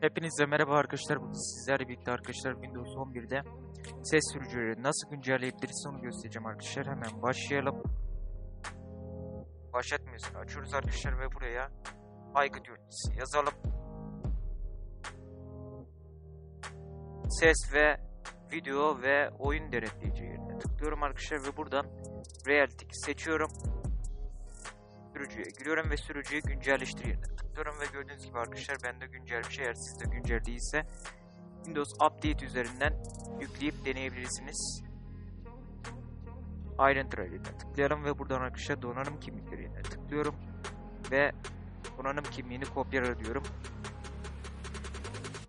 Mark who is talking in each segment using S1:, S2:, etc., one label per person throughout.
S1: Hepinize merhaba arkadaşlar. Bugün sizlerle birlikte arkadaşlar Windows 11'de ses sürücüleri nasıl güncelleyebiliriz onu göstereceğim arkadaşlar. Hemen başlayalım. Başlatmıyorsun. Açıyoruz arkadaşlar ve buraya aygıt yöneticisi yazalım. Ses ve video ve oyun denetleyici yerine tıklıyorum arkadaşlar ve buradan Reality seçiyorum. Sürücüye giriyorum ve sürücüyü güncelleştir yerine tıklıyorum ve gördüğünüz gibi arkadaşlar bende güncel bir şey eğer sizde güncel değilse Windows Update üzerinden yükleyip deneyebilirsiniz. Ayrıntılar yerine tıklayalım ve buradan arkadaşlar donanım kimlikleri yerine tıklıyorum ve donanım kimliğini kopyala diyorum.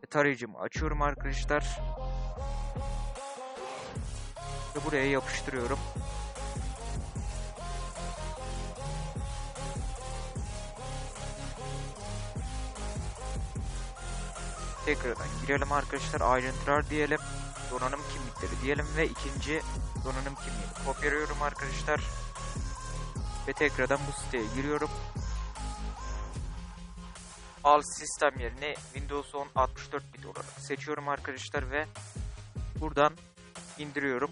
S1: Ve tarayıcımı açıyorum arkadaşlar. Ve buraya yapıştırıyorum. Tekrardan girelim arkadaşlar ayrıntılar diyelim. Donanım kimlikleri diyelim ve ikinci donanım kimliğini kopyalıyorum arkadaşlar. Ve tekrardan bu siteye giriyorum. Al sistem yerine Windows 10 64 bit olarak seçiyorum arkadaşlar ve buradan indiriyorum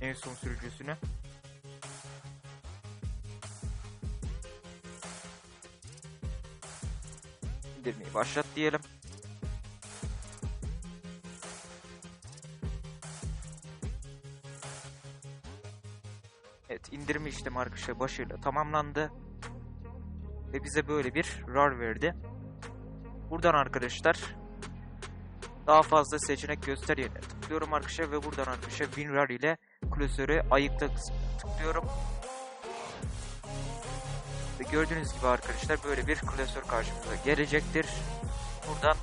S1: en son sürücüsünü. İndirmeyi başlat diyelim. Evet indirme işlemi arkadaşlar başarıyla tamamlandı. Ve bize böyle bir RAR verdi. Buradan arkadaşlar daha fazla seçenek göster yerine tıklıyorum arkadaşlar ve buradan arkadaşlar WinRAR ile klasörü ayıkla tıklıyorum. Ve gördüğünüz gibi arkadaşlar böyle bir klasör karşımıza gelecektir. Buradan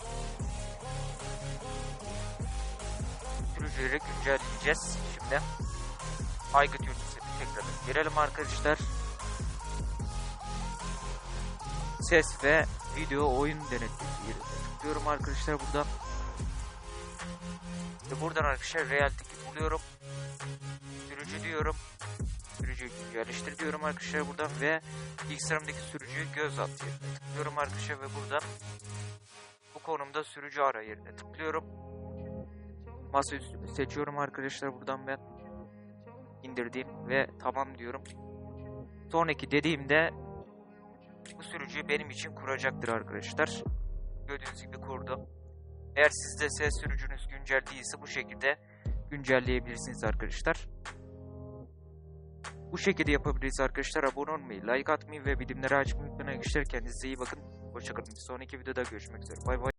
S1: sürücüleri güncelleyeceğiz şimdi. Aygıt yöneticisi tekrar girelim arkadaşlar. Ses ve video oyun yerine tıklıyorum arkadaşlar buradan. Ve buradan arkadaşlar reality buluyorum. Sürücü diyorum. Sürücüyü güncelleştir diyorum arkadaşlar buradan ve bilgisayarımdaki sürücüyü göz at yerine tıklıyorum arkadaşlar ve buradan bu konumda sürücü ara yerine tıklıyorum. Masaüstü seçiyorum arkadaşlar buradan ben indirdiğim ve tamam diyorum. Sonraki dediğimde bu sürücüyü benim için kuracaktır arkadaşlar. Gördüğünüz gibi kurdu. Eğer sizde ses sürücünüz güncel değilse bu şekilde güncelleyebilirsiniz arkadaşlar. Bu şekilde yapabiliriz arkadaşlar. Abone olmayı, like atmayı ve bildirimleri açmayı unutmayın arkadaşlar. Kendinize iyi bakın. Hoşçakalın. Bir sonraki videoda görüşmek üzere. Bay bay.